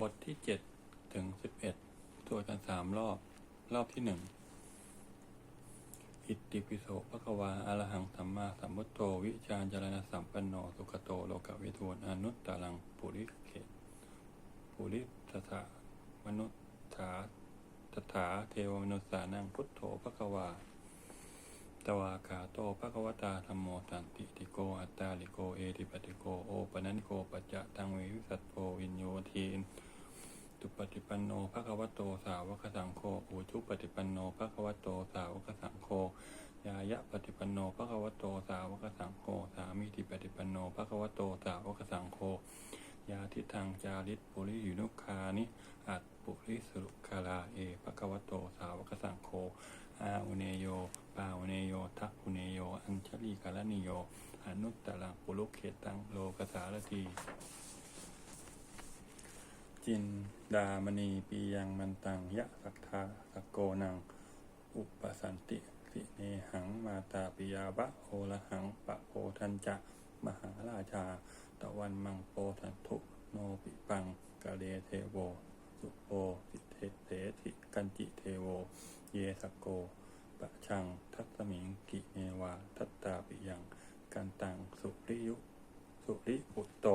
บทที่เจ็ดถึงสิบเอ็ดสวดกันสามรอบ รอบที่หนึ่งอิติปิโสภควาอรหังสัมมาสัมพุทโธวิจารจรณสัมปันโนสุขโตโลกวิทูลอนุตตรังปุริเขตปุริตถามนุษถาตถาเทวมนุษสานังพุทโธภควาตวากาโตภควตาธรรมโมสันติติโกอัตตาลิโกเอติปติโกโอปนันโกปัจจะตังเววิสัตโพวินโยทีน ตุปฏิปันโนภะคะวะโตสาวกสังโฆอุชุปฏิปันโนภะคะวะโตสาวกสังโฆยายะปฏิปันโนภะคะวะโตสาวกสังโฆสามีติปฏิปันโนภะคะวะโตสาวกสังโฆยาทิทังจาริสปุริยุนุคานิอัตปุริสรุคาลาเอภะคะวะโตสาวกสังโฆอาอุเนโยปาอุเนโยทักอุเนโย อัญชลีกาลนิโยอนุตตรังปุรุเขตังโลกสารที จินดามณีปียังมันตังยะสักทาสกโกนัง อุปสันติสิเนหังมาตาปิยาบะโอละหังปะโพทันจะมหาราชา ตะวันมังโปทันทุโนปิปังกะเลเทโว สุโปสิเทเสติกันจิเทโว เยสกโกปะชัง ทัตสมิงกิเนวา ทัตตาปิยัง กันตังสุริยุ สุริอุตโต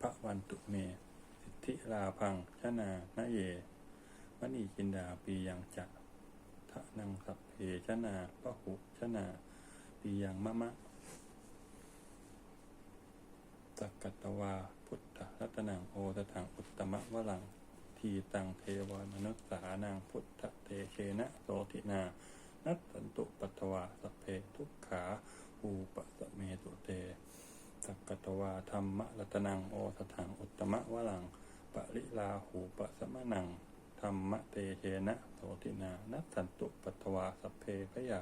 พระวันตุเม สิทธิ ลาพังชนานะเยมณีจินดาปียังจะทะนังสัพเพชนาปะหุชนาปียังมะมะสักกัตวา พุทธรัตนังโอตถังอุตตมะวลัง ทีตังเทวมนุษสานังพุทธเตเชนะโสตินา นัตสันตุปัตวาสพเพทุกขาอูปะสเมตุเตสักกตวาธรรมะรัตนังโอสถังอุตตมะวะลัง ปริลาหูปสมะนังธรรมเตเชนะโสตินานัตสันตุปัตตวาสเพพยา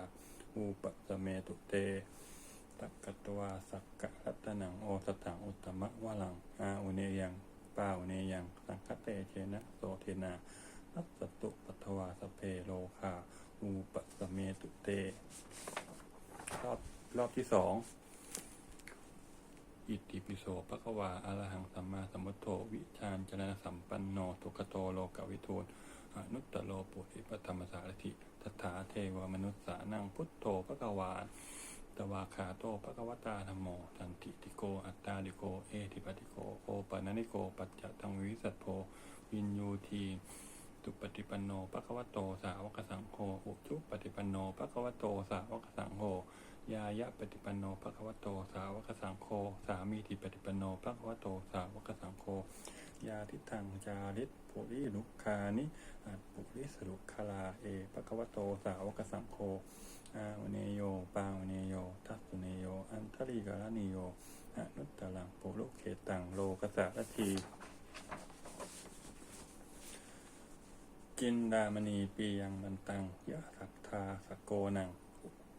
อูปสเมตุเตสักกตวาสักกะรัตนังโอสถังอุตมะวลังอาอุเนยังปาอุเนยังสังคเตเชนะโสตินานัตสันตุปัตตวาสเพโลคาอูปสเมตุเตรอบรอบที่สอง อิติปิโสภควาอรหังสัมมาสัมพุทโธวิชาญจนะสัมปันโนทุกโตโลกวิทูลอนุตตโลปุริปธรรมสารถิตถาเทวมนุษสานังพุทโธภควาตวาคาโตภควตาธรรมโมสันติติโกอัตตาดิโกเอธิปติโกโอปนันิโกปัจจตังวิสัตโพวินยูทีตุปฏิปันโนภควโตสาวกสังโฆอุชุปฏิปันโนภควโตสาวกสังโฆ ยายะปฏิปันโนภะควโต สาวกสังโฆ สามีทิปฏิปันโนภะควโต สาวกสังโฆ ยาทิทังจาริสปุริลุกคานิอัตปุริสรุคลาเอภะควโต สาวกสังโฆ อาวเนโย ปาวเนโย ทัสุเนโย อันทริกาลนิโยอนุตตรังปุรุเขตังโลกสารทีจินดามณีปียังมันตังยะสักทาสกโกนัง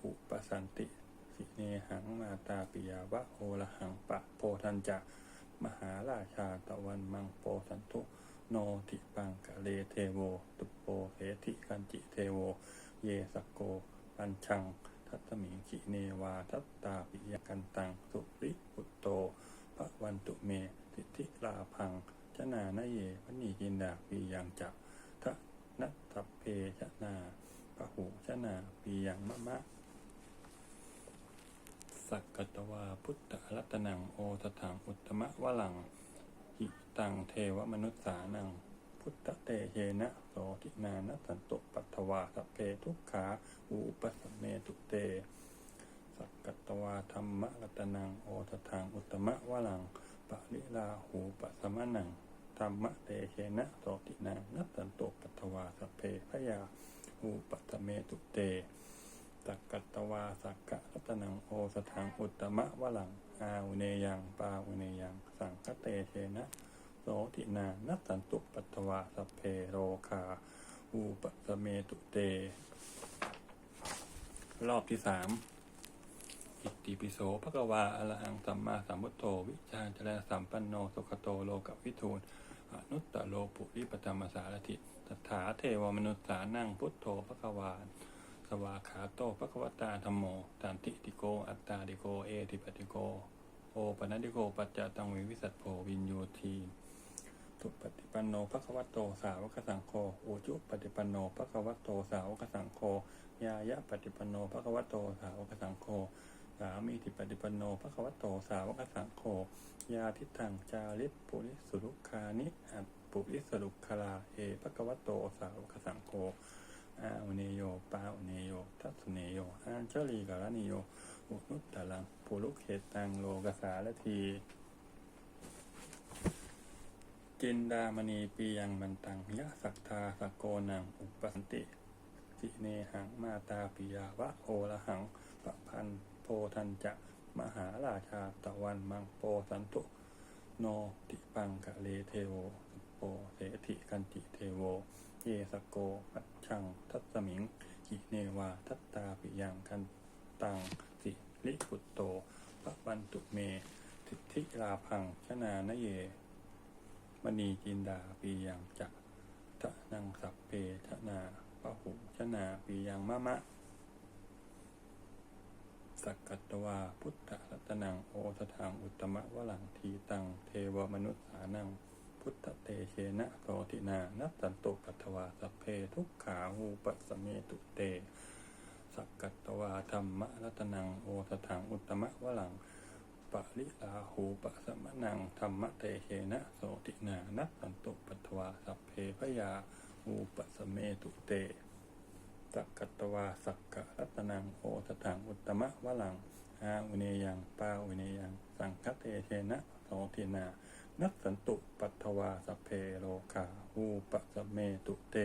อุปสันติสิเนหังมาตาปิยาวะโอละหังปะโพทันจะมหาราชาตะวันมังโปสันตุโนติปังกะเลเทโว ตุปโปเหติกันจิเทโว เยสกโก ปัญชัง ทัตตมิงขิเนวาทัตตาปิยกันตัง สุริปุตโตพระวันตุเมติทิลาพังชนานะเยพนีจินดาปียังจักทะนัตเพชนาพหูชนาปียังมะมะ สักกตวาพุทธรัตนังโอตถังอุตมะวลังหิตังเทวมนุษสานัง พุทธเตเยนะโสตินานัสสันตุปัตถวาสเพทุกขาอุปสมเมตุเต สักกตวาธรรมรัตนังโอตถังอุตมะวลังปะลิลาหูปสมะนังธรรมเตเชนะโสตินานัสันตุปัตถวาสเพพยาอุปสมเมตุเต สักกัตตวาสักกะรัตนังโอสถังอุตมะวลังอาอุเนยังปาอุเนยังสังคเตเชนะโสตินานัสสันตุปัตตวาสเพโรคาอูปสเมตุเต รอบที่สามอิติปิโสภควาอรหังสัมมาสัมพุทโธวิชาจารสัมปันโนสุขโตโลกวิทูลอนุตตโลปุริปตมสารถิตถาเทวมนุษสานั่งพุทโธภควา วาขาโตภควตาธรรมโมตันติติโก อัตตาติโก เอติปติโก โอปนันติโก ปัจจตังวิวิสัตโพวินโยทีสุปฏิปันโนภควโตสาวกสังโฆอุจุปฏิปันโนภควโตสาวกสังโฆยายะปฏิปันโนภควโตสาวกสังโฆสามีติปฏิปันโนภควโตสาวกสังโฆยาทิทังจาริปุริสุรุคานิอัตปุริสรุคลาเอภควโตสาวกสังโฆอาเนโยปาเน สเนโยอัญเจลีกาลนิโยอุนุตตะลังปุรุเขตังโลกสาลที จินดามณีปียังมันตังยะสักทาสกโกนังอุปสันติสิเนหังมาตาปิยาวะโอละหังปะพันโพทันจะมหาราชาตะวันมังโปสันตุโนติปังกะเลเทโวโปเสถิกันติเทโว เยสโกปัจชังทัตสมิง กิเนวาทัตตาปิยังกันตังสิลิปุตโตปะวันตุเมสิทธิราพังชนานเย มณีจินดาปียังจะทะนังสัพเพทนาปะหุชนาปียังมะมะ สักกัตตวาพุทธรัตนังโอสถังอุตตมะวลังทีตัง เทวมนุษสานัง พุทธเตเชนะโสตินานัตตันตุปัตวาสัพเพทุกขาหูปัสสเมตุเต สักกัตตวาธรรมรัตนังโอสถังอุตมะวลังปะริลาหูปะสมะนังธรรมเตเชนะโสตินานัตตันตุปัทวาสัพเพพยาหูปะสเมตุเตสักกัตตวาสักกะรัตนังโอสถังอุตมะวลังอาอุเนยังปาอุเนยังสังคเตเชนะโสตินา นัสสันตุปัทวาสเพโลกาหูปะสเมตุเต